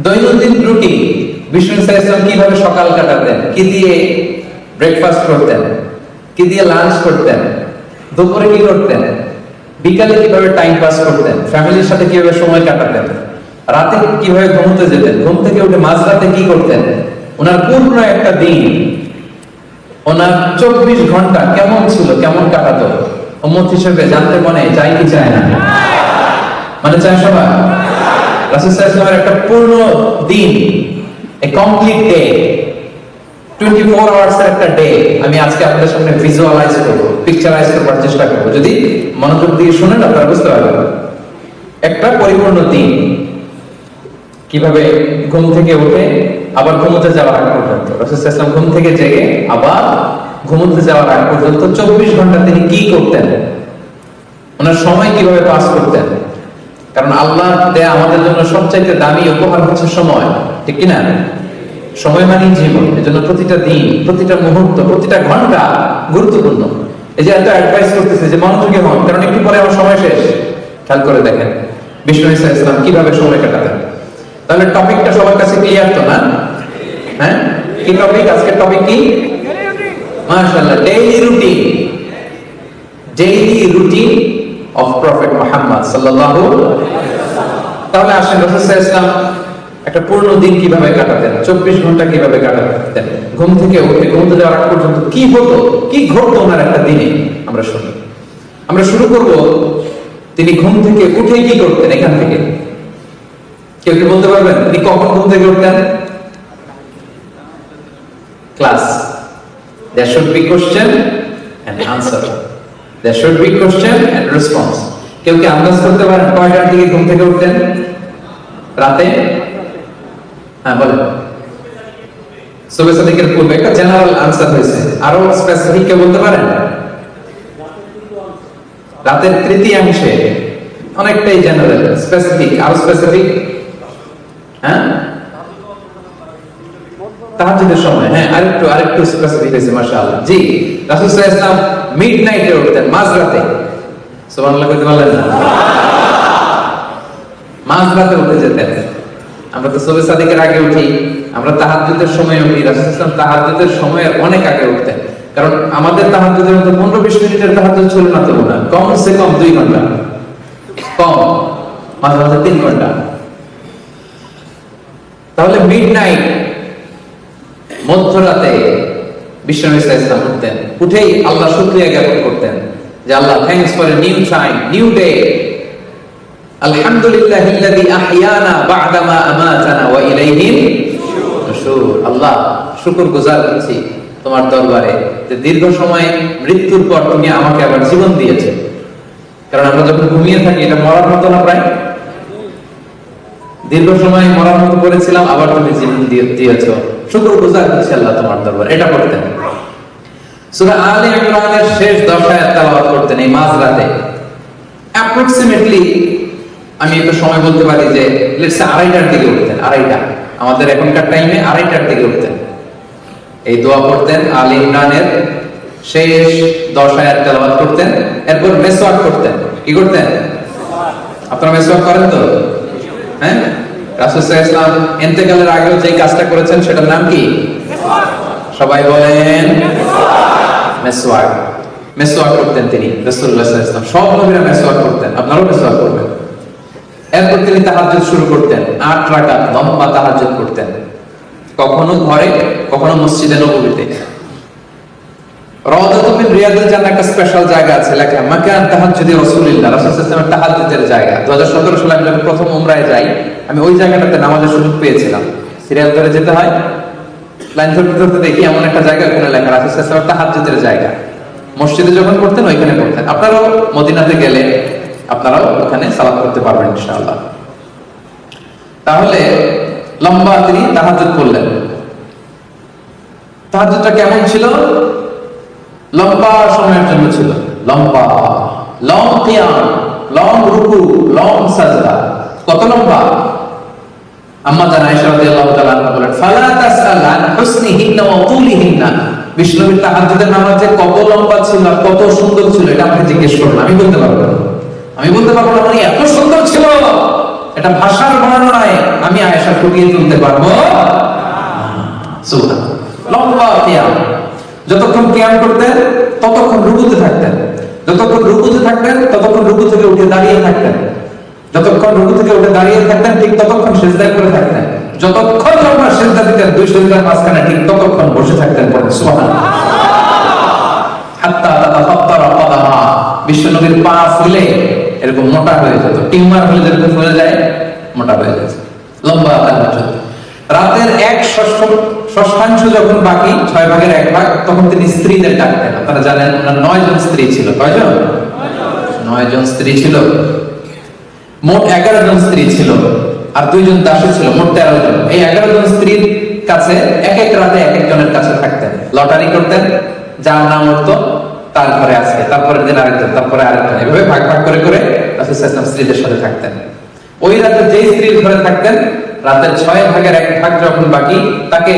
দৈনন্দিন রুটিন, বিষ্ণু ইসলাম কীভাবে সকাল কাটাতেন? কি দিয়ে ব্রেকফাস্ট করতেন? কি দিয়ে লাঞ্চ করতেন? দুপুরে কি করতেন? বিকালে কীভাবে টাইম পাস করতেন? ফ্যামিলির সাথে কীভাবে সময় কাটাতেন? রাতে কীভাবে ঘুমতে যেতেন? ঘুম থেকে উঠে মাঝরাতে কি করতেন? ওনার পূর্ণ একটা দিন, ওনার চব্বিশ ঘণ্টা কেমন ছিল? কেমন কাটাতো? উম্মত হিসেবে জানতে মনে চাই কি চায় না। মানে চায় সবাই রাসুলের একটা পূর্ণ দিন a complete day twenty four hours এর একটা ডে আমি আজকে আপনাদের সামনে ভিজুয়ালাইজ করব পিকচারাইজ করবার চেষ্টা করব। যদি মনোযোগ দিয়ে শুনেন, আপনারা বুঝতে পারবেন। একটা পরিপূর্ণ দিন, কীভাবে ঘুম থেকে উঠে আবার ঘুমোতে যাওয়ার আগ পর্যন্ত। রসুলাম ঘুম থেকে জেগে আবার ঘুমোতে যাওয়ার আগ পর্যন্ত চব্বিশ ঘণ্টা তিনি কি করতেন? ওনার সময় কীভাবে পাস করতেন? কারণ আল্লাহ দেয়া আমাদের জন্য সবচাইতে দামি উপহার হচ্ছে সময়, ঠিক কিনা? সময় মানেই জীবন, এজন্য প্রতিটা দিন, প্রতিটা মুহূর্ত, প্রতিটা ঘণ্টা গুরুত্বপূর্ণ। এই যে এত অ্যাডভাইস করতেছে যে মনোযোগী হন, কারণ একটু পরে আমার সময় শেষ। খেয়াল করে দেখেন, বিষ্ণু ইসা ইসলাম কীভাবে সময় কাটাতেন? তাহলে টপিকটা সবার কাছে ক্লিয়ার তো না? হ্যাঁ? কি টপিক? আজকের টপিক কি? মাশাআল্লাহ daily routine daily routine of prophet Muhammad তাহলে আসেন ইসলাম একটা পূর্ণ দিন কীভাবে কাটাতেন? চব্বিশ ঘণ্টা কীভাবে কাটাতেন? ঘুম থেকে উঠে ঘুমতে যাওয়ার আগ পর্যন্ত কি হতো? কি ঘটতো ওনার একটা দিনে? আমরা শুনি। আমরা শুরু করব, তিনি ঘুম থেকে উঠে কি করতেন এখান থেকে? কেউ কি বলতে পারবেন? তিনি কখন ঘুম থেকে উঠতেন? Class. There should be question and answer. There should be question and response. কেউ কি আন্দাজ করতে পারেন কয়টার দিকে ঘুম থেকে উঠতেন রাতে? হ্যাঁ বলেন। সুবে সাদিকের পূর্বে একটা জেনারেল আনসার হয়েছে। আরও স্পেসিফিক কেউ বলতে পারেন? রাতের তৃতীয়াংশে অনেকটাই জেনারেল স্পেসিফিক আরও স্পেসিফিক হ্যাঁ? তাহাজ্জুদের সময় হ্যাঁ আরেকটু আরেকটু স্পেসিফিক হয়েছে মাশাআল্লাহ। জি, রাসূল সাল্লাল্লাহু আলাইহি ওয়াসাল্লাম মিডনাইটে উঠতেন, মাঝরাতে। সুবহানাল্লাহ কইতে পারলেন না? মাঝরাতে উঠে যেতেন। আমরা তো সবে সাদিকের আগে উঠি, আমরা তাহাজ্জুদের সময় উঠি, রাসূল সাল্লাল্লাহু তাহাজ্জুদের সময় অনেক আগে উঠতেন। কারণ আমাদের তাহাজ্জুদের মধ্যে পনেরো বিশ মিনিটের তাহাজ্জুদ ছিল না তো না, কম সে কম দুই ঘণ্টা। কম, মাঝে মাঝে তিন ঘণ্টা। তাহলে মিড নাইট মধ্যরাতে বিশ্বনবী ইসলাম উঠতেন। উঠেই আল্লাহ শুকরিয়া জ্ঞাপন করতেন যে আল্লাহ thanks for a new time new day আলহামদুলিল্লাহ ইল্লাযী আহইয়ানা বা'দা মা আমাতানা ওয়া ইলাইহিন নুশুর। আল্লাহ শুকর গুজার তোমার দরবারে যে দীর্ঘ সময় মৃত্যুর পর তুমি আমাকে আবার জীবন দিয়েছে। কারণ আমরা যখন ঘুমিয়ে থাকি, এটা মরার মতো না প্রায়? দীর্ঘ সময় মরার মতো করেছিলাম, আবার তুমি জীবন দিয়ে দিয়েছ। শুকর গুজার করছি আল্লাহ তোমার দরবার। এটা করতেন সূরা ইমরানের শেষ 10 আয়াত করতেন এই অ্যাপ্রক্সিমেটলি আমি একটু সময় বলতে পারি যে লেটস আড়াইটার দিকে উঠতেন, আড়াইটা। আমাদের এখনকার টাইমে আড়াইটার দিকে উঠতেন। এই দোয়া পড়তেন আলে ইমরানের শেষ 10 আয়াত তেলাওয়াত করতেন, এরপর মেসওয়াক করতেন। কি করতেন? আপনারা মেসওয়াক করেন তো? হ্যাঁ? রাসূল ইন্তেকালের আগেও যে কাজটা করেছেন সেটার নাম কি? সবাই বলেন করতেন তিনি সব করতেন করবেন। এরপর তিনি শুরু করতেন, আট করতেন। কখনো ঘরে, কখনো মসজিদে নববীতে। একটা স্পেশাল জায়গা আছে। জায়গা। 2017 সালে আমি যখন প্রথম যাই, আমি ওই জায়গাটাতে নামাজের সুযোগ পেয়েছিলাম। সিরিয়াল ধরে যেতে হয়। লাইন একটা জায়গা জায়গা। মসজিদে যখন করতেন ওইখানে করতেন আপনারাও মদিনাতে গেলে আপনারাও ওখানে সালাত করতে পারবেন, ইনশাআল্লাহ। তাহলে লম্বা তিনি তাহাজ্জুদ করলেন। তাহাজ্জুদটা কেমন ছিল? লম্বা সময়ের জন্য ছিল। লম্বা লং কিয়াম লং রুকু লং সাজদা কত লম্বা? আম্মা জান আয়েশা রাদিয়াল্লাহু তাআলা বলেন, ফালা তাসআল আন হুসনিহিন্না ওয়া তুলিহিন্না। বিষ্ণুবীর তাহাজ্জুদের নামাজে কত লম্বা ছিল কত সুন্দর ছিল, এটা আমাকে জিজ্ঞেস করুন, আমি বলতে পারব না। আমি বলতে পারব না মানে এত সুন্দর ছিল। এটা ভাষার বর্ণনায় আমি আয়েশা ফুটিয়ে তুলতে পারব সুবহান লম্বা কিয়াম যতক্ষণ কিয়াম করতেন, ততক্ষণ রুকুতে থাকতেন। যতক্ষণ রুকুতে থাকতেন, ততক্ষণ রুকু থেকে উঠে দাঁড়িয়ে থাকতেন। যতক্ষণ রুকু থেকে উঠে দাঁড়িয়ে থাকতেন, ঠিক ততক্ষণ সেজদায় করে থাকতেন। যতক্ষণ লম্বা সেজদা দিতেন, দুই সেজদার মাঝখানে ঠিক ততক্ষণ বসে থাকতেন পরে হাত্তা পা ফুলে এরকম মোটা হয়ে যেত। টিউমার হলে যেরকম ফুলে যায়, মোটা হয়ে যেত। লম্বা তাহাজ্জুদ রাতের এক ষষ্ঠ ষষ্ঠাংশ যখন বাকি, ছয় ভাগের এক ভাগ, তখন তিনি স্ত্রীদের ডাকতেন। আপনারা জানেন, ওনার নয় জন স্ত্রী ছিল। কয়জন? নয় জন স্ত্রী ছিল। মোট এগারো জন স্ত্রী ছিল। আর দুইজন দাসী ছিল, মোট তেরো জন এই এগারো জন স্ত্রীর কাছে এক এক রাতে এক একজনের কাছে থাকতেন। লটারি করতেন, যার নাম উঠতো তার ঘরে আজকে, তারপরের দিন আরেকজন, তারপরে আরেকজন। এভাবে ভাগ ভাগ করে করে রাসূল স্ত্রীদের সাথে থাকতেন। ওই রাতে যেই স্ত্রীর ঘরে থাকতেন রাতের ছয় ভাগের এক ভাগ যখন বাকি তাকে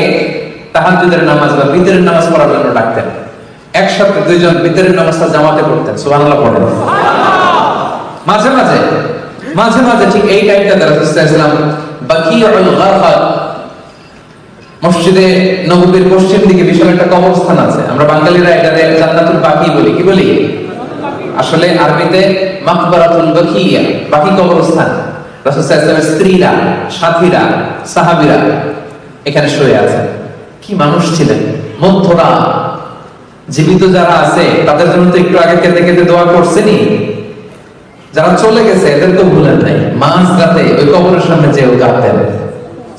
তাহাজ্জুদের নামাজ বা বিতরের নামাজ পড়ার জন্য ডাকতেন। একসাথে দুইজন বিতরের নামাজটা জামাতে পড়তেন সুবহানাল্লাহ পড়েন। মাঝে মাঝে মাঝে মাঝে ঠিক এই টাইমটাতে রাসূল সাল্লাল্লাহু আলাইহি ওয়াসাল্লাম বাকিউল গারফাত মসজিদে নববীর পশ্চিম দিকে বিশাল একটা কবরস্থান আছে। আমরা বাঙালিরা এটাতে জান্নাতুল বাকি বলি কি বলি? আসলে আরবিতে মাকবারাতুল বাকিয়া বাকি কবরস্থান। রাসূল সাল্লাল্লাহু আলাইহি ওয়াসাল্লামের স্ত্রীরা, সাথীরা, সাহাবীরা এখানে শুয়ে আছে। কি মানুষ ছিলেন? মধ্যরা। জীবিত যারা আছে, তাদের জন্য তো একটু আগে কেঁদে কেঁদে দোয়া করছেনি যারা চলে গেছে, এদের তো ভুলেন নাই। মাঝ রাতে ওই কবরের সামনে যেও কাঁদতেন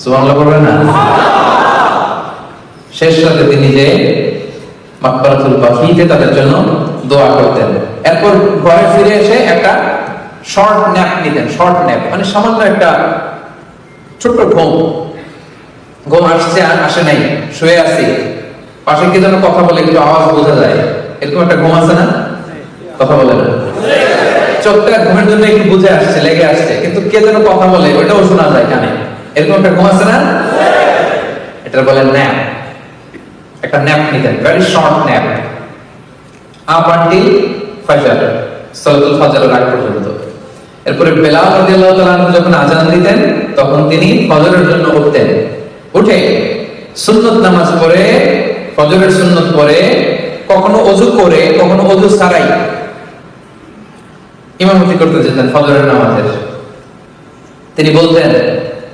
সুবহানাল্লাহ বলবেন না? শেষ রাতে তিনি যে মাকবারাতুল বাকিতে তাদের জন্য দোয়া করতেন। এরপর ঘরে ফিরে এসে একটা শর্ট ন্যাপ নিতেন শর্ট ন্যাপ মানে সামান্য একটা ছোট্ট ঘুম। ঘুম আসছে, আর আসে নাই, শুয়ে আছি। পাশে কে যেন কথা বলে, একটু আওয়াজ বোঝা যায়। এরকম একটা ঘুম আছে না? কথা বলে না। চোখটা ঘুমের জন্য একটু বুঝে আসছে, লেগে আসছে। কিন্তু কে যেন কথা বলে, ওইটাও শোনা যায় কানে। এরকম একটা ঘুম আছে না? এটা বলে ন্যাপ একটা ন্যাপ নিতেন very short nap up until ফজর সালাতুল ফজরের আগ পর্যন্ত। এরপরে বেলাল রাদিয়াল্লাহু তাআলা যখন আজান দিতেন, তখন তিনি ফজরের জন্য উঠতেন। উঠে সুন্নত নামাজ পড়ে, ফজরের সুন্নত পড়ে, কখনো অজু করে, কখনো অজু ছাড়াই। ইমামতি করতে যেতেন ফজরের নামাজের। তিনি বলতেন,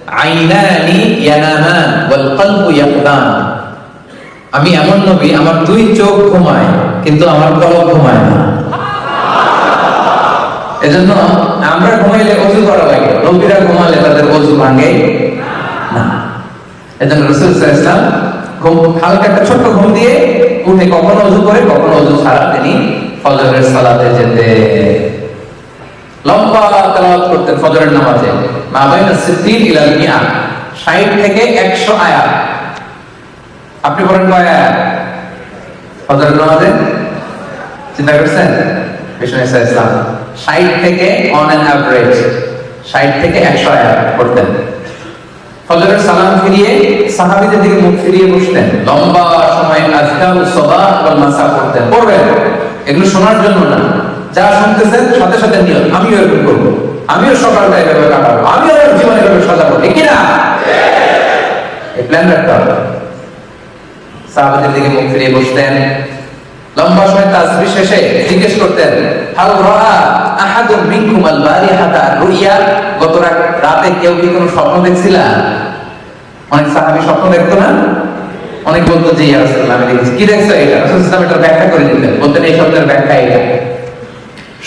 আইনানি ইয়ানামান ওয়াল কলবু ইয়াকদান আমি এমন নবী, আমার দুই চোখ ঘুমায়, কিন্তু আমার কলব ঘুমায় না। এজন্য আমরা ঘুমাইলে অজু করা লাগে। নবীরা ঘুমালে তাদের অজু ভাঙে না। এজন্য রাসূল আলাইহি ঘুম, হালকা একটা ছোট্ট ঘুম দিয়ে উঠে কখনো অজু করে, কখনো অজু ছাড়া তিনি ফজরের সালাতে যেতে লম্বা তেলাওয়াত করতেন ফজরের নামাজে। মা বাইনা সিদ্দিন ইলাল মিয়া 60 থেকে 100 আয়াত। আপনি বলেন কয় আয়াত? ফজরের নামাজে? চিন্তা করছেন? ইসা ইসলাম। 60 থেকে অন অ্যান অ্যাভারেজ 60 থেকে 100 আয়াত পড়তেন ফজরের সালাম ফিরিয়ে সাহাবীদের দিকে মুখ ফিরিয়ে বসতেন। লম্বা সময় আজকাল সবাহ ওয়াল মাসা পড়তেন। পড়বেন, এগুলো শোনার জন্য না। যা শুনতেছেন, সাথে সাথে নিয়ত আমিও এরকম করব। আমিও সকালটা এভাবে কাটাবো। আমিও জীবন এভাবে সাজাবো। ঠিক না এই প্ল্যান রাখতে হবে। সাহাবাদের দিকে মুখ ফিরিয়ে বসতেন। লম্বা সময় তাসবিহ শেষে জিজ্ঞেস করতেন, হাল আল রুইয়া গত রাতে কেউ কি কোনো স্বপ্ন দেখছিলা? অনেক স্বপ্ন দেখতো না? অনেক বলতো যে, ইয়া রাসূলুল্লাহ, আমি দেখেছি। কি দেখছ এটা? রাসূল সাল্লাল্লাহু আলাইহি ব্যাখ্যা করে দিতেন বলতেন, এই শব্দের ব্যাখ্যা এটা।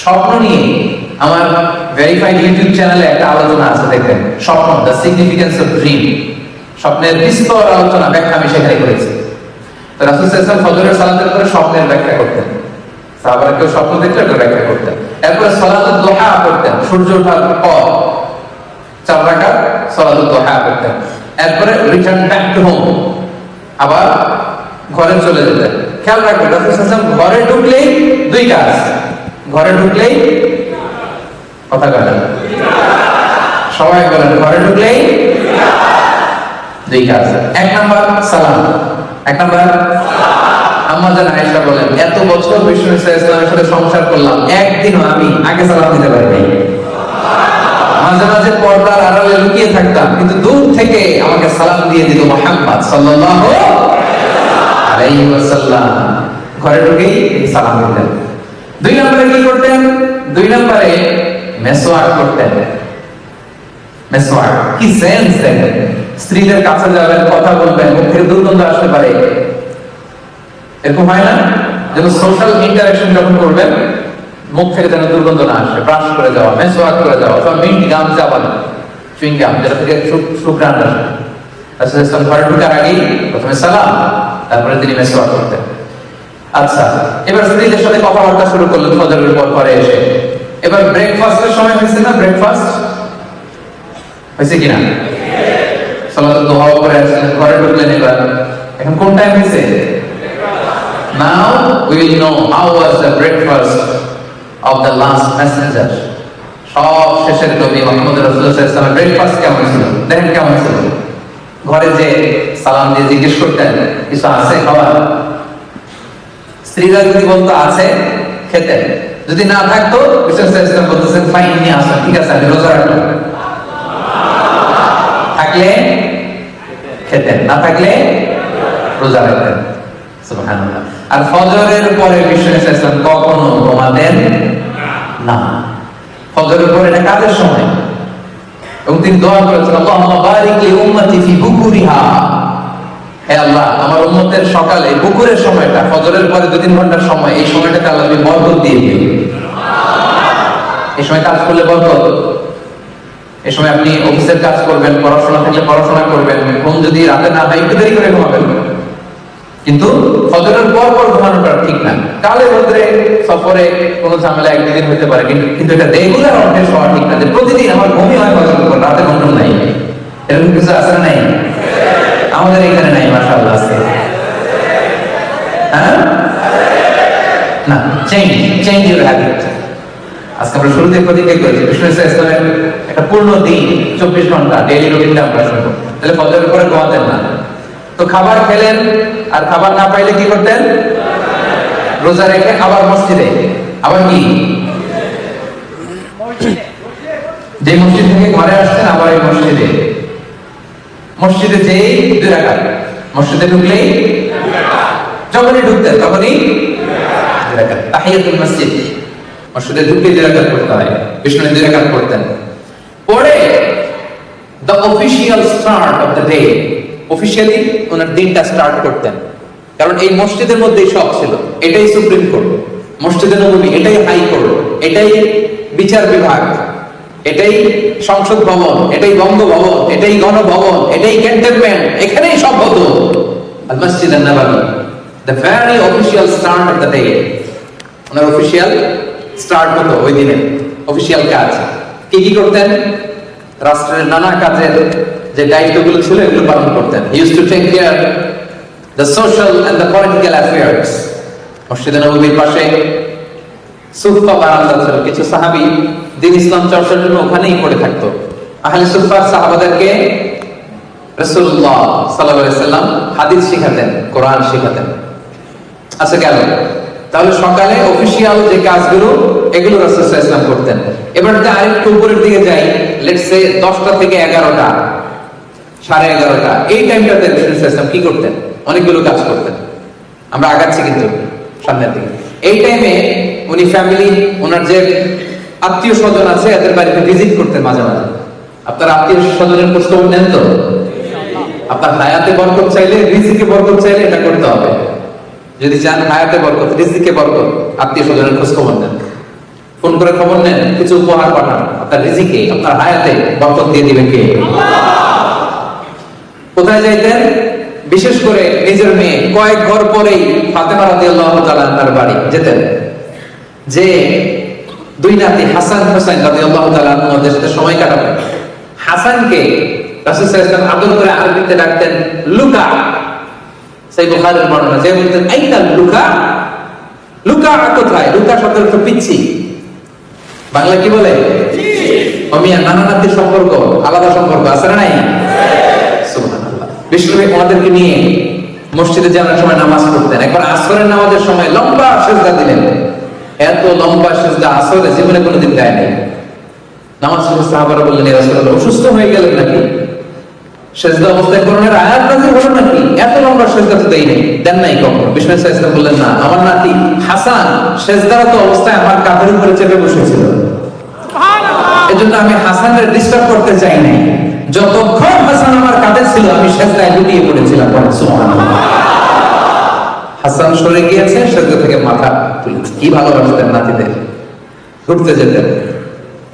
স্বপ্ন নিয়ে আমার ভেরিফাইড ইউটিউব চ্যানেলে একটা আলোচনা আছে, দেখবেন। স্বপ্ন দ্য অফ ড্রিম স্বপ্নের বিস্তর আলোচনা, ব্যাখ্যা আমি সেখানে করেছি। রাসূল আলাইহি ফজরের সালাতের পরে স্বপ্নের ব্যাখ্যা করতেন। সাহাবারা কেউ স্বপ্ন দেখলে ওটা ব্যাখ্যা করতেন। এরপরে সালাতুল দোহা করতেন সূর্য ওঠার পর চার রাকাত সালাতুল দোহা করতেন এরপরে রিটার্ন ব্যাক টু হোম আবার ঘরে চলে যেতেন। খেয়াল রাখবেন, রাসূল সাল্লাল্লাহু ঘরে ঢুকলেই দুই কাজ। ঘরে ঢুকলেই কথা বলেন সবাই বলেন, ঘরে ঢুকলেই দুই কাজ এক নাম্বার, সালাম। এক নাম্বার আমাদের আয়েশা বলেন, এত বছর বিষ্ণু ইসলামের সাথে সংসার করলাম, একদিনও আমি আগে সালাম দিতে পারি নাই মাঝে মাঝে পর্দার আড়ালে লুকিয়ে থাকতাম, কিন্তু দূর থেকে আমাকে সালাম দিয়ে দিত মোহাম্মদ সাল্লাল্লাহু আলাইহি ওয়াসাল্লাম। ঘরে ঢুকেই সালাম দিতেন। দুই নম্বরে কি করতেন? দুই নম্বরে মেসওয়াক করতেন। মেসওয়াক, কি সেন্স দেখেন স্ত্রীদের কাছে যাবেন, কথা বলবেন, মুখ থেকে দুর্গন্ধ আসতে পারে। এরকম হয় না? যেন সোশ্যাল ইন্টারাকশন যখন করবেন, মুখ থেকে যেন দুর্গন্ধ না আসে। ব্রাশ করে যাওয়া মেসওয়াক করে যাওয়া, অথবা মিন্ট গাম চাবান চুইং গাম যেটা থেকে সুঘ্রাণ আসে। রাসূল ইসলাম ঘরে ঢোকার আগেই প্রথমে সালাম, তারপরে তিনি মেসওয়াক করতেন। আচ্ছা এবার স্ত্রীদের সাথে কথাবার্তা শুরু করলেন, ফজরের পর পরে এসে। এবার ব্রেকফাস্টের সময় হয়েছে না ব্রেকফাস্ট হয়েছে কিনা? সালাত দোয়া করে আসলেন ঘরে ঢুকলেন এবার এখন কোন টাইম হয়েছে? We will know how was the breakfast of the last messenger. সব শেষের নবী মোহাম্মদ রাসূলুল্লাহ ব্রেকফাস্ট কেমন ছিল? দেখেন কেমন ছিল। ঘরে যে সালাম দিয়ে জিজ্ঞেস করতেন, কিছু আছে খাবার? স্ত্রীরা যদি বলতো, আছে, খেতেন। যদি না থাকতো বিশেষ ইসলাম বলতেছেন, ফাইন, নিয়ে আসেন ঠিক আছে, আমি রোজা রাখলাম। থাকলে খেতেন, না থাকলে রোজা রাখতেন। আর ফজরের পরে বিশ্ব ইসলাম কখনো ঘুমাতেন না। ফজরের পরে এটা কাজের সময়। এবং তিনি দোয়া করেছেন, আল্লাহুম্মা বারিক লি ফি বুকুরিহা। হে আল্লাহ, আমার উম্মতের সকালে, বুকুরের সময়টা, ফজরের পরে দুই তিন ঘণ্টার সময়, এই সময়টাকে আল্লাহ তুমি বরকত দিয়ে দিও এই সময় কাজ করলে বরকত? এই সময় আপনি অফিসের কাজ করবেন, পড়াশোনা থাকলে পড়াশোনা করবেন, ঘুম যদি রাতে না হয়, একটু দেরি করে ঘুমাবেন। কিন্তু ফজরের পর পর ঘুমানোটা ঠিক না। কালে রোদ্রে সফরে কোনো ঝামেলা একদিন হতে পারে, কিন্তু এটা রেগুলার অভ্যেস হওয়া ঠিক না যে প্রতিদিন আমার ঘুমই হয় ফজরের পর, রাতে ঘুম নাই। এরকম কিছু আছে নাই? আমাদের এখানে নাই, মাশাআল্লাহ, আছে। হ্যাঁ? না চেঞ্জ চেঞ্জ ইউর হ্যাবিট আজকে আমরা শুরুতে প্রতিজ্ঞা করেছি, বিষ্ণু ইসলামের একটা পূর্ণ দিন, চব্বিশ ঘণ্টা ডেইলি রুটিনটা আমরা শুনব তাহলে ফজরের পরে ঘুমাতেন না। তো খাবার খেলেন, আর খাবার না পাইলে কি করতেন? রোজা রেখে আবার মসজিদে। আবার কি? যে মসজিদ থেকে ঘরে আসতেন আবার এই মসজিদে। মসজিদে যেই দুই রাখাত মসজিদে ঢুকলেই যখনই ঢুকতেন, তখনই। তাহিয়াতুল মসজিদ। মসজিদে ঢুকে দুই রাকাত করতে হয়। বিষ্ণু দুই রাকাত করতেন পরে the official start of the day officially ওনার দিনটা স্টার্ট করতেন। কারণ এই মসজিদের মধ্যেই সব ছিল। এটাই সুপ্রিম কোর্ট। মসজিদে নবী এটাই হাই কোর্ট। এটাই বিচার বিভাগ। এটাই সংসদ ভবন, এটাই বঙ্গভবন, এটাই গণভবন, এটাই ক্যান্টনমেন্ট। এখানেই সব হতো। আল মসজিদ নবাবী the very official start of the day owner official start হতো ওই দিনে। অফিসিয়াল কাজ। কি কি করতেন? রাষ্ট্রের নানা কাজের যে দায়িত্বগুলো ছিল এগুলো পালন করতেন। Use to take care the social and the political affairs মসজিদে নবীর পাশে সুফা বারান্দা ছিল। কিছু সাহাবি দিন ইসলাম চর্চার জন্য ওখানেই পড়ে থাকতো। আহলে সুফার সাহাবাদেরকে আলাইহি সাল্লাম হাদিস শিখাতেন, কোরআন শিখাতেন। আচ্ছা গেল। তাহলে সকালে অফিসিয়াল যে কাজগুলো এগুলো রাসূল সাল্লাল্লাহু সাল্লাম করতেন। এবার যদি আরেকটু উপরের দিকে যাই লেটস সে 10টা থেকে 11টা সাড়ে এগারোটা, এই টাইমটাতে রাসূল সাল্লাল্লাহু সাল্লাম কি করতেন? অনেকগুলো কাজ করতেন। আমরা আগাচ্ছি কিন্তু সামনের দিকে। এই টাইমে উনি ফ্যামিলি ওনার যে আত্মীয় স্বজন আছে, এদের বাড়িতে ভিজিট করতেন মাঝে মাঝে। আপনার আত্মীয় স্বজনের খবর নেন তো? আপনার হায়াতে বরকত চাইলে রিজিকে বরকত চাইলে এটা করতে হবে। যদি চান হায়াতে বরকত, রিজিকে বরকত আত্মীয় স্বজনের খোঁজ খবর নেন ফোন করে খবর নেন, কিছু উপহার পাঠান। আপনার রিজিকে, আপনার হায়াতে বরকত দিয়ে দিবে কে? কোথায় যাইতেন? বিশেষ করে নিজের মেয়ে, কয়েক ঘর পরেই ফাতেমা রাদিয়াল্লাহু তাআলা তার বাড়ি যেতেন। যে দুই নাতি হাসান হোসেন রাদিয়াল্লাহু তাআলা ওদের সাথে সময় কাটাবেন। হাসানকে রাসূল সাল্লাল্লাহু আদর করে আরবিতে ডাকতেন, লুকা। সেই বুখারীর বর্ণনা, যে বলতেন আইনা লুকা? লুকা কোথায়? লুকা শব্দের পিচ্ছি। বাংলা কি বলে? অমিয়া নানা নাতির সম্পর্ক, আলাদা সম্পর্ক আছে না নাই? আমাদেরকে ওনাদেরকে নিয়ে মসজিদে যাওয়ার সময় নামাজ পড়তেন, একবার আসরের নামাজের সময় লম্বা সেজদা দিলেন। এত লম্বা সেজদা আসরে জীবনে কোনোদিন দেয় নাই। নামাজ শেষে সাহাবারা বললেন অসুস্থ হয়ে গেলেন নাকি? সেজদা অবস্থায় আয়াত হলো নাকি? এত লম্বা সেজদা তো দেই নাই। দেন নাই কখনো? বিষ্ণু সাইসলাম বললেন না আমার নাতি হাসান সেজদারত অবস্থায় আমার কাঁধের উপরে চেপে বসেছিল। এজন্য আমি হাসানের ডিস্টার্ব করতে চাই নাই। যতক্ষণ হাসান আমার কাঁধে ছিল আমি সেজদায় লুটিয়ে পড়েছিলাম সুবহানাল্লাহ। হাসান সরে গিয়েছে সেজদা থেকে মাথা তুলেছে কি ভালোবাসতেন নাতিদের? ঘুরতে যেতেন।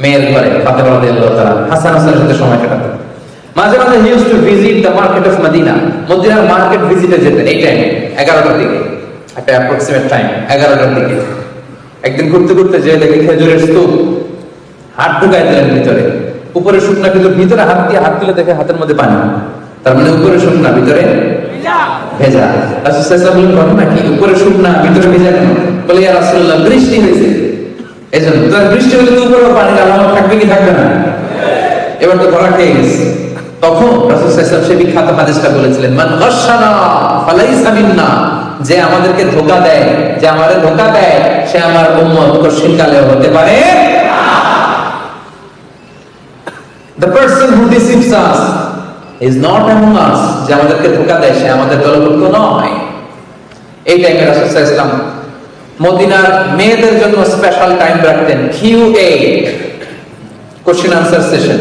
মেয়ের ঘরে ফাতেমা রাদিয়াল্লাহু তাআলা হাসান হাসানের সাথে সময় কাটাতেন। মাঝে মাঝে he use to visit the market of Medina মদিনার মার্কেট ভিজিটে যেতেন এই টাইমে এগারোটার দিকে। একটা অ্যাপ্রক্সিমেট টাইম এগারোটার দিকে। একদিন ঘুরতে ঘুরতে যে দেখে খেজুরের স্তূপ হাত ঢুকাই দিলেন ভিতরে। উপরে শুকনা কিন্তু ভিতরে হাত দিয়ে হাত তুলে দেখে হাতের মধ্যে পানি। তার মানে উপরে শুকনা ভিতরে ভেজা। রাসূল সাল্লাল্লাহু আলাইহি ওয়াসাল্লাম নাকি উপরে শুকনা ভিতরে ভেজা কেন? বলে ইয়া রাসূলুল্লাহ বৃষ্টি হয়েছে। এজন্য তো বৃষ্টি হলে তো উপরে পানি আলামত থাকবে কি থাকবে না? এবার তো ধরা খেয়ে গেছে। তখন সে বিখ্যাত হাদিসটা বলেছিলেন, মান গাশশানা ফালাইসা মিন্না যে আমাদেরকে ধোকা দেয়, যে আমাদের ধোকা দেয়, সে আমার উম্মত কশিনকালে হতে পারে The person who deceives us is not among us, যে আমাদেরকে ধোকা দেয়, সে আমাদের দলভুক্ত নয়। এই টাইমে রাসূল ওয়াসাল্লাম মদিনার মেয়েদের জন্য স্পেশাল টাইম রাখতেন কিউএ কোশ্চেন আনসার সেশন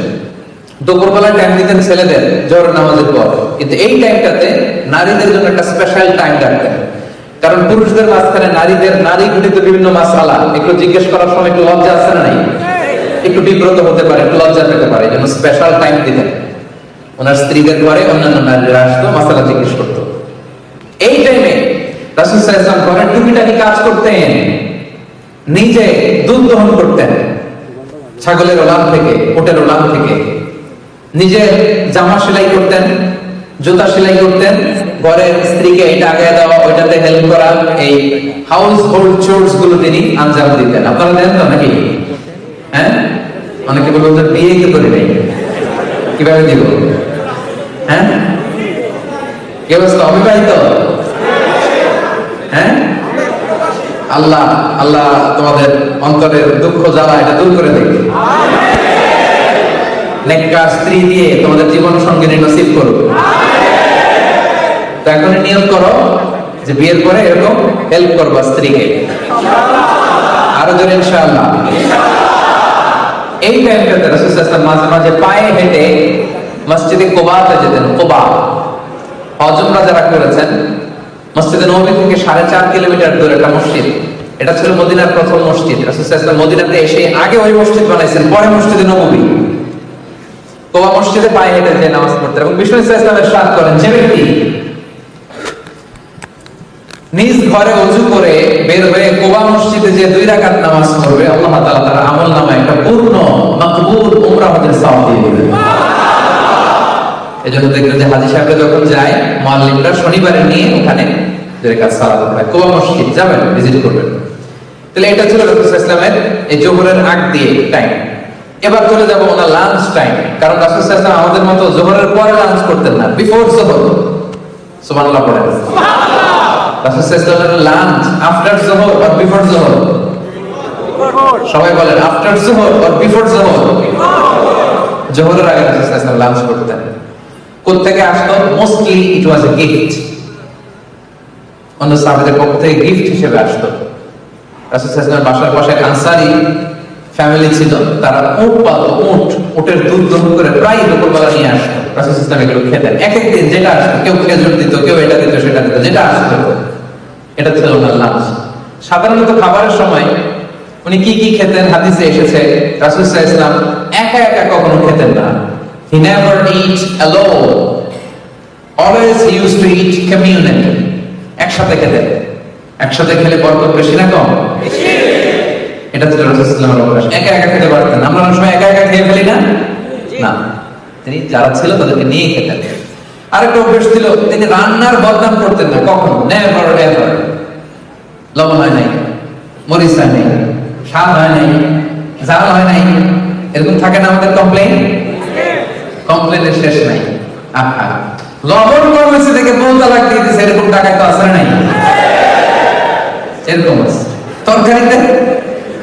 দুপুরবেলা টাইম দিতেন ছেলেদের, জোহর নামাজের পর। কিন্তু এই টাইমটাতে নারীদের জন্য একটা স্পেশাল টাইম রাখতেন। কারণ পুরুষদের মাঝখানে নারীদের, নারী ঘটিত বিভিন্ন মাসালা, একটু জিজ্ঞেস করার সময় একটু লজ্জা আছে না নাই? একটু বিব্রত হতে পারে, একটু লজ্জা পেতে পারে, এই জন্য স্পেশাল টাইম দিতেন। ওনার স্ত্রীদের ঘরে অন্যান্য নারীরা আসতো, মাসালা জিজ্ঞেস করতো। এই টাইমে রাসূল সাল্লাল্লাহু ঘরের টুকিটাকি কাজ করতেন। নিজে দুধ দহন করতেন। ছাগলের ওলাম থেকে, ওটের ওলাম থেকে নিজে জামা সেলাই করতেন, জুতা সেলাই করতেন, ঘরের স্ত্রীকে এটা আগে দেওয়া, ওইটাতে হেল্প করা, এই হাউস হোল্ড চোর্সগুলো তিনি আঞ্জাম দিতেন। আপনারা দেন তো নাকি? হ্যাঁ? অনেকে বলবেন তো, বিয়ে কি করে নেই? কীভাবে দিব? হ্যাঁ? কি অবস্থা? অবিবাহিত? হ্যাঁ? আল্লাহ আল্লাহ তোমাদের অন্তরের দুঃখ, জ্বালা এটা দূর করে দেবে নেককার স্ত্রী দিয়ে তোমাদের জীবন সঙ্গিনী নসিব করো। তো এখন নিয়োগ করো যে বিয়ের পরে এরকম হেল্প করবা স্ত্রীকে। আরও জোরে ইনশাআল্লাহ। এই টাইমটাতে রাসূল সাল্লাল্লাহু মাঝে মাঝে পায়ে হেঁটে মসজিদে কোবাতে যেতেন, কোবা। হজমরা যারা করেছেন, মসজিদে নবী থেকে সাড়ে চার কিলোমিটার দূরে একটা মসজিদ। এটা ছিল মদিনার প্রথম মসজিদ। রাসূল সাল্লাল্লাহু আলাইহি মদিনাতে এসে আগে ওই মসজিদ বানাইছেন, পরে মসজিদে নববী কোবা মসজিদে পায়ে হেঁটে যে নামাজ পড়তেন এবং বিষ্ণু ইসলামের সাথ করেন, যে ব্যক্তি নিজ ঘরে অজু করে বের হয়ে কোবা মসজিদে যে দুই রাকাত নামাজ পড়বে, আল্লাহ তাআলা তার আমল নামে একটা পূর্ণ, মাকবুল উমরা হজের সওয়াব দিয়ে এজন্য দেখবেন যে হাজী যখন যায়, মুআল্লিমরা শনিবারে নিয়ে ওখানে দুই রাকাত সালাত পড়ায় কোবা মসজিদ, যাবেন, ভিজিট করবেন। তাহলে এটা ছিল রাসূল ইসলামের এই জোহরের আগ দিয়ে টাইম। এবার চলে যাব ওনার লাঞ্চ টাইম কারণ রাসূল আমাদের মতো জোহরের পরে লাঞ্চ করতেন না বিফোর জোহর। সুবহানাল্লাহ পড়েন। রাসূল লাঞ্চ আফটার জোহর বিফোর জোহর? সবাই বলেন আফটার জোহর বিফোর জোহর? জোহরের আগে রাসূল লাঞ্চ করতেন। কোত্থেকে আসতো? Mostly it was a gift অন্য সাহাবাদের পক্ষ থেকে গিফট হিসেবে আসতো। রাসূল বাসার পাশে আনসারি ফ্যামিলি ছিল, তারা উট পালতো, উট, উটের দুধ দহন করে প্রায় দুপুরবেলা নিয়ে আসতো। রাসূল ইসলাম এগুলো খেতেন এক এক দিন যেটা আসতো, কেউ খেজুর দিত, কেউ এটা দিত, সেটা দিত, যেটা আসতো। এটা ছিল ওনার লাঞ্চ সাধারণত খাবারের সময় উনি কি কি খেতেন, হাদিসে এসেছে, রাসূল ইসলাম একা একা কখনো খেতেন না। He never eat alone always use to eat community একসাথে খেতেন। একসাথে খেলে বরকত বেশি না কম? এটা ছিল অভ্যাস একা একা খেতে পারতেন আমরা অনেক সময় একা একা খেয়ে ফেলি না? না। তিনি যারা ছিল তাদেরকে নিয়ে খেতেন আরেকটা অভ্যাস ছিল তিনি রান্নার বদনাম করতেন না কখনো। নেভার এভার লবণ হয় নাই মরিচ হয় নাই স্বাদ হয় নাই জাল হয় নাই। এরকম থাকে না আমাদের কমপ্লেন কমপ্লেনের শেষ নাই। আহা। লবণ কম হয়েছে দেখে বউ তালাক দিয়ে দিছে এরকম টাকায় তো আসলে নাই? এরকম আছে। তরকারিতে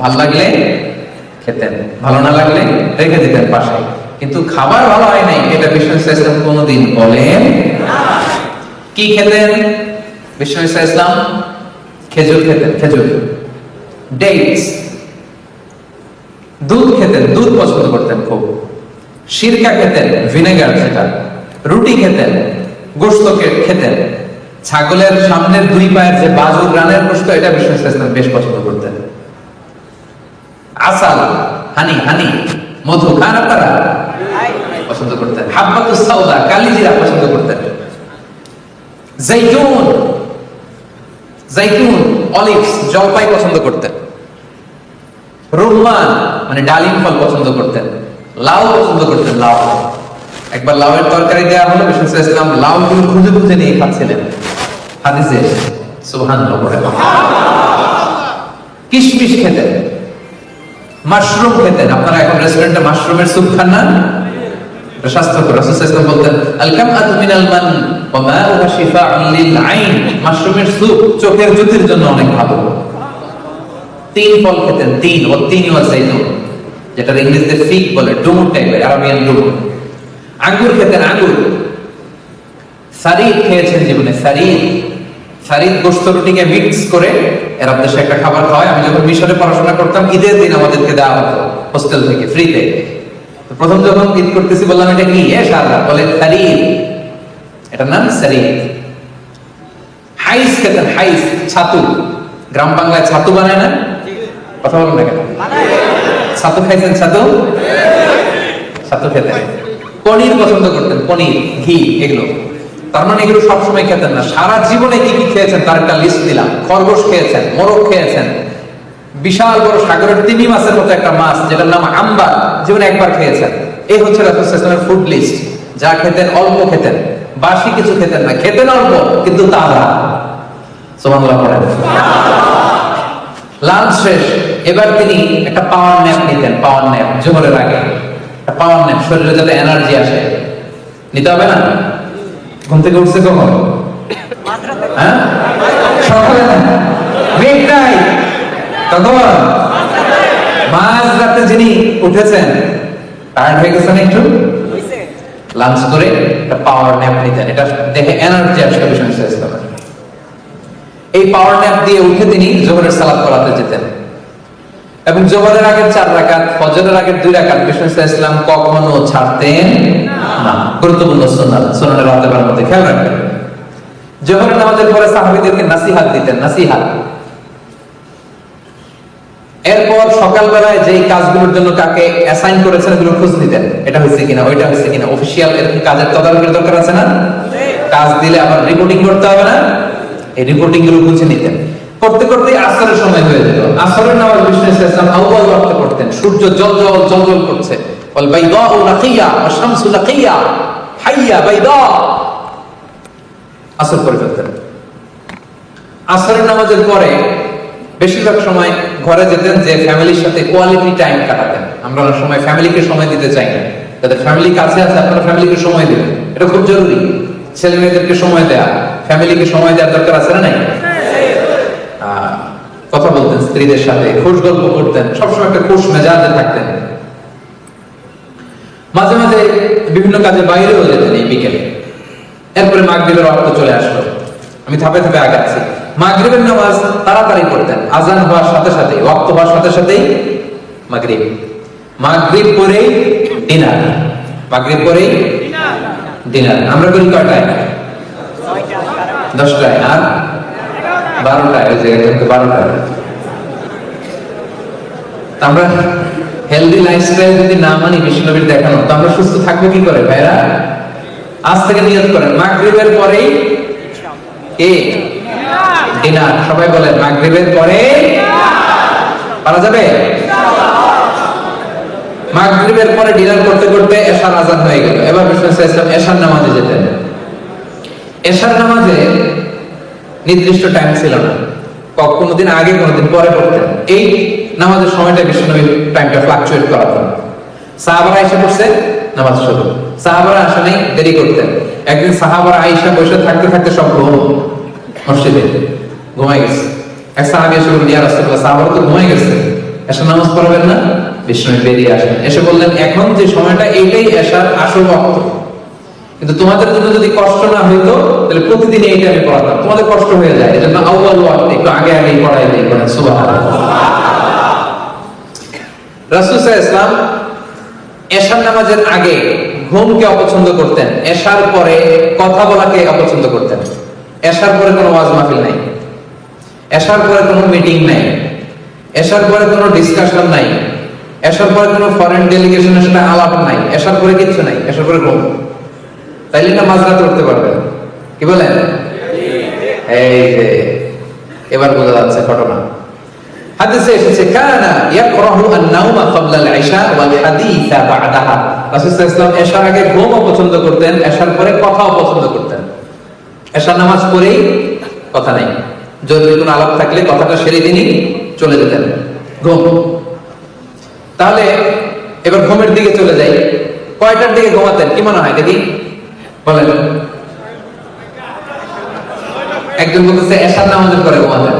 ভালো লাগলে খেতেন, ভালো না লাগলে রেখে দিতেন পাশে কিন্তু খাবার ভালো হয় নাই এটা বিষ্ণু ইসলাম কোনোদিন বলেন কি খেতেন? বিষ্ণু ইসলাম, খেজুর খেতেন, খেজুর। ডেটস দুধ খেতেন, দুধ পছন্দ করতেন খুব। সিরকা খেতেন, ভিনেগার সেটা। রুটি খেতেন, গোস্ত খেতেন। ছাগলের সামনের দুই পায়ের যে বাজুর রানের গোস্ত এটা বিষ্ণু ইসলাম বেশ পছন্দ করতেন। আসাল, হানি হানি, মধু খান আপনারা? পছন্দ করতেন। কালিজিরা পছন্দ করতেন। অলিভস, জলপাই পছন্দ করতেন। রুম্মান মানে ডালিম ফল পছন্দ করতেন। লাউ পছন্দ করতেন, লাউ। একবার লাউয়ের তরকারি দেওয়া হলো, বিষ্ণু ইসলাম লাউ গুলো খুঁজে খুঁজে নিয়ে খাচ্ছিলেন। হাদিসে সুবহান কিশমিশ খেতেন। মাশরুম খেতেন। আপনারা এখন রেস্টুরেন্টে মাশরুমের স্যুপ খান না? স্বাস্থ্যকর। রাসূল বলতেন আল কামআতু মিনাল মান ওয়া মাউহা শিফাউন লিল আইন মাশরুমের স্যুপ চোখের জ্যোতির জন্য অনেক ভালো। তিন ফল খেতেন, তিন, ও তিন ওয়া জাইতুন যেটা ইংরেজিতে ফিগ বলে, ডুমুর টাইপের আরাবিয়ান ডুমুর। আঙ্গুর খেতেন, আঙ্গুর। সারিদ খেয়েছেন জীবনে, সারিদ। সারিদ গোস্ত রুটিকে মিক্স করে এরা দেশে একটা খাবার খাওয়ায় আমি যখন মিশরে পড়াশোনা করতাম, ঈদের দিন আমাদেরকে দেওয়া হতো হোস্টেল থেকে ফ্রিতে প্রথম যখন ঈদ করতেছি, বললাম, এটা কি? এ সাদা বলে সারিদ এটার নাম সারিদ হাইস খেতেন হাইস, ছাতু। গ্রাম বাংলায় ছাতু বানায় না? কথা বলেন না কেন? ছাতু খাইছেন ছাতু? ছাতু খেতেন। পনির পছন্দ করতেন, পনির, ঘি, এগুলো। তার মানে এগুলো সবসময় খেতেন না। সারা জীবনে কি কি খেয়েছেন? তার একটা লিস্ট দিলাম। খরগোশ খেয়েছেন, মোরগ খেয়েছেন। বিশাল বড় সাগরের তিমি মাছের মতো একটা মাছ, যেটার নাম আম্বার জীবনে একবার খেয়েছেন। এই হচ্ছে রাসূলের ফুড লিস্ট যা খেতেন, অল্প খেতেন। বাসি কিছু খেতেন না। খেতেন অল্প, কিন্তু তাজা। সুবহানাল্লাহ পড়েন। লাঞ্চ শেষ। এবার তিনি একটা পাওয়ার ন্যাপ নিতেন পাওয়ার ন্যাপ জোহরের আগে। পাওয়ার ন্যাপ শরীরে যাতে এনার্জি আসে। নিতে হবে না? ঘুম থেকে উঠছে কখন? হ্যাঁ? সকালে না? মিড নাইট তখন? মাঝ রাতে যিনি উঠেছেন, টায়ার্ড হয়ে গেছেন একটু? লাঞ্চ করে একটা পাওয়ার ন্যাপ নিতেন। এটা দেখে এনার্জি আসবে বিষ্ণু এই পাওয়ার ন্যাপ দিয়ে উঠে তিনি জোহরের সালাত করাতে যেতেন। এবং জোহরের আগের চার রাকাত, ফজরের আগের দুই রাকাত। বিষ্ণু ইসলাম কখনো ছাড়তেন না। গুরুত্বপূর্ণ সুন্নাত, সুন্নাতের রাতের মধ্যে খেয়াল রাখবেন। জোহরের নামাজের পরে সাহাবীদেরকে নাসিহাত দিতেন, নাসিহাত। এরপর সকালবেলায় যেই কাজগুলোর জন্য কাকে অ্যাসাইন করেছেন, এগুলো খোঁজ নিতেন। এটা হয়েছে কিনা, ওইটা হয়েছে কিনা অফিসিয়াল এরকম কাজের তদারকির দরকার আছে না? কাজ দিলে আবার রিপোর্টিং করতে হবে না? এই রিপোর্টিংগুলো খুঁজে নিতেন। করতে করতে আসরের সময় হয়ে যেত। বিষ্ণু আসরের নামাজের পরে বেশিরভাগ সময় ঘরে যেতেন যে ফ্যামিলির সাথে কোয়ালিটি টাইম কাটাতেন। আমরা অনেক সময় ফ্যামিলিকে সময় দিতে চাই না। যাদের ফ্যামিলি কাছে আছে, আপনারা ফ্যামিলিকে সময় দেবেন। এটা খুব জরুরি। ছেলে মেয়েদেরকে সময় দেয়া। ফ্যামিলিকে সময় দেওয়ার দরকার আছে না নাই? কথা বলতেন, স্ত্রীদের সাথে খুশ গল্প করতেন, সবসময় একটা খুশ মেজাজে থাকতেন। মাঝে মাঝে বিভিন্ন কাজে বাইরেও যেতেন এই বিকেলে। এরপরে মাগরিবের রক্ত চলে আসলো। আমি ধাপে ধাপে আগাচ্ছি। মাগরিবের নামাজ তাড়াতাড়ি পড়তেন। আজান হওয়ার সাথে সাথে ওয়াক্ত হওয়ার সাথে সাথেই মাগরিব। মাগরিব পরেই ডিনার। মাগরিব পরেই ডিনার। আমরা করি কয়টায়? দশটায়। আর বারোটায় ওই যে বারোটায় আমরা হেলদি লাইফস্টাইল যদি না মানি বিষ্ণুনবীর দেখানো, তো আমরা সুস্থ থাকব কি করে, ভাইরা? আজ থেকে নিয়ত করেন, মাগরিবের পরেই কে? ডিনার। সবাই বলেন, মাগরিবের পরে পারা যাবে? মাগরিবের পরে ডিনার করতে করতে এশার আজান হয়ে গেল। এবার বিষ্ণু এশার নামাজে যেতেন। এশার নামাজে নির্দিষ্ট টাইম ছিল না। ক- কোনোদিন আগে, কোনোদিন পরে পড়তেন এই নামাজের সময়টা বিশ্বনবী টাইমটা ফ্লাকচুয়েট করাতেন সাহাবারা এসে পড়ছে নামাজ শুরু। সাহাবারা আসে নাই দেরি করতেন একদিন সাহাবারা আইসা বসে থাকতে থাকতে সব ঘুম মসজিদে ঘুমাই গেছে। এক সাহাবি এসে বললেন ইয়া রাসূলুল্লাহ, সাহাবারা তো ঘুমাই গেছে। এসে নামাজ পড়বেন না? বিশ্বনবী বেরিয়ে আসেন। এসে বললেন, এখন যে সময়টা এইটাই এসার আসল ওয়াক্ত কিন্তু তোমাদের জন্য যদি কষ্ট না হইতো, তাহলে প্রতিদিন এইটা আমি পড়াতাম। তোমাদের কষ্ট হয়ে যায়, এজন্য আউয়াল ওয়াক্ত, একটু আগে আগে পড়াই দিই করেন সুবহানাল্লাহ। রাসূল সাল্লাল্লাহু এশার নামাজের আগে ঘুমকে অপছন্দ করতেন। এশার পরে কথা বলাকে অপছন্দ করতেন। এশার পরে কোনো ওয়াজ মাহফিল নাই। এশার পরে কোনো মিটিং নাই। এশার পরে কোনো ডিসকাশন নাই। এশার পরে কোনো ফরেন ডেলিগেশনের সাথে আলাপ নাই। এশার পরে কিছু নাই। এশার পরে ঘুম। তাইলে না মাঝরাত করতে পারবেন কি বলেন? এই যে, এবার বোঝা যাচ্ছে ঘটনা। হাদিসে এসেছে, কানা ইয়াকরাহু আন-নাওমা ক্বাবলা আল-ইশা ওয়াল বা'দাহা। রাসূল সাল্লাল্লাহু আলাইহি আগে ঘুমও পছন্দ করতেন এশার পরে কথাও পছন্দ করতেন। এশার নামাজ পড়েই কথা নাই। জরুরি কোনো আলাপ থাকলে কথাটা সেরে দিনই চলে যেতেন। ঘুম। তাহলে এবার ঘুমের দিকে চলে যাই। কয়টার দিকে ঘুমাতেন, কি মনে হয় দেখি? বলেন। একজন বলতেছে, এশার ঘুমাতেন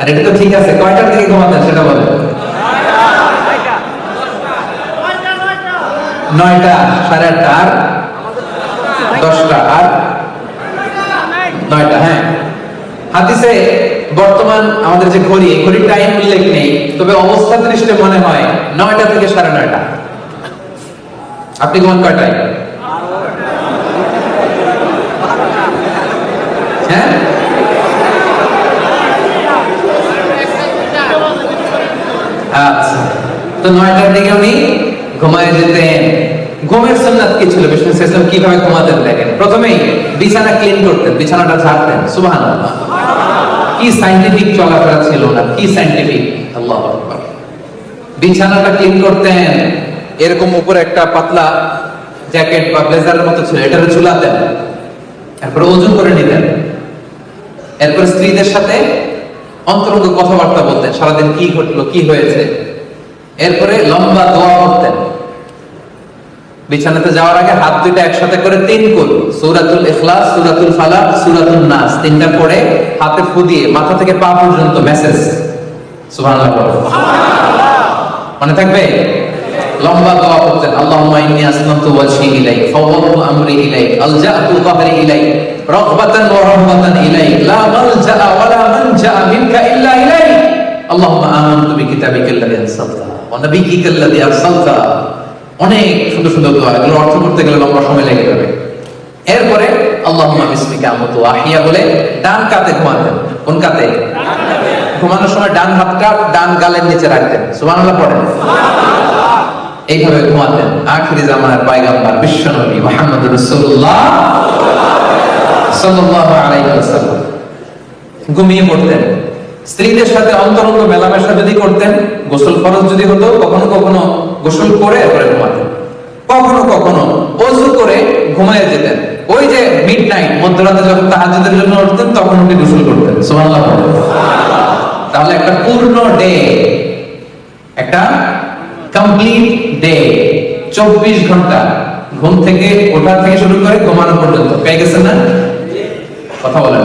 আর এটা তো ঠিক আছে, কয়টার দিকে ঘুমাতেন সেটা বলেন। নয়টা, সাড়ে আটটা আর দশটা আর নয়টা হ্যাঁ। হাদিসে বর্তমান আমাদের যে ঘড়ি ঘড়ি টাইম উল্লেখ নেই, তবে অবস্থা দৃষ্টে মনে হয় নয়টা থেকে সাড়ে নয়টা। আপনি ঘুমান কয়টায়? হ্যাঁ? আচ্ছা। তো নয়টার দিকে উনি ঘুমায় যেতেন। ঘুমের কি ছিল? বিষ্ণু কীভাবে ঘুমাতেন দেখেন? প্রথমেই বিছানা ক্লিন করতেন, বিছানাটা ঝাড়তেন। সুবহানাল্লাহ। কি সাইন্টিফিক চলাফেরা ছিল না কি সাইন্টিফিক আল্লাহ বিছানাটা ক্লিন করতেন। এরকম উপরে একটা পাতলা জ্যাকেট বা ব্লেজারের মতো ছিল। এটারে ঝুলাতেন তারপরে ওজন করে নিতেন। এরপর স্ত্রীদের সাথে অন্তরঙ্গ কথাবার্তা বলতেন সারাদিন কি ঘটলো কি হয়েছে। এরপরে লম্বা দোয়া করতেন। বিছানাতে যাওয়ার আগে হাত দুইটা একসাথে করে তিন কুল সূরাতুল ইখলাস সূরাতুল ফালাক সূরাতুল নাস তিনটা পড়ে হাতে ফু দিয়ে মাথা থেকে পা পর্যন্ত মেসেজ। মনে থাকবে? লম্বা দোয়া করতেন আল্লাহুম্মা ইন্নী আসলামতু ওয়াজহি ইলাইক ফাওয়াদতু আমরি ইলাইক আলজাতু যাহরি ইলাইক। রাগবাতান ওয়া রাহবাতান ইলাইক। লা মালজা ওয়া লা মানজা মিনকা ইল্লা ইলাইক। আল্লাহুম্মা আমানতু বিকিতাবিকা আল্লাযী আরসালতা ওয়া নাবিয়্যিকা আল্লাযী আরসালতা। অনেক সুন্দর সুন্দর দোয়া, এগুলো অর্থ করতে গেলে লম্বা সময় লেগে যাবে। এরপরে আল্লাহুম্মা বিসমিকা আমতু আহিয়া বলে, ডান কাতে ঘুমাতেন কোন কাতে? ঘুমানোর সময় ডান হাতটা ডান গালের নিচে রাখতেন সুবহানাল্লাহ পড়েন। এইভাবে ঘুমাতেন আখিরি জামানার পায়গাম্বার বিশ্বনবী মুহাম্মদ রাসূলুল্লাহ। আলাইহি ঘুমিয়ে পড়তেন। স্ত্রীদের সাথে অন্তরঙ্গ মেলামেশা যদি করতেন, গোসল ফরজ যদি হতো, কখনো কখনো গোসল করে ঘুমাতেন। কখনো কখনো অজু করে যেতেন। ওই যে মিড নাইট মধ্যরাতে যখন তাহাজ্জুদের জন্য উঠতেন, তখন উনি গোসল করতেন। তাহলে একটা পূর্ণ ডে একটা কমপ্লিট ডে চব্বিশ ঘণ্টা ঘুম থেকে ওঠা থেকে শুরু করে ঘুমানো পর্যন্ত। পেয়ে গেছেন না? কথা বলেন।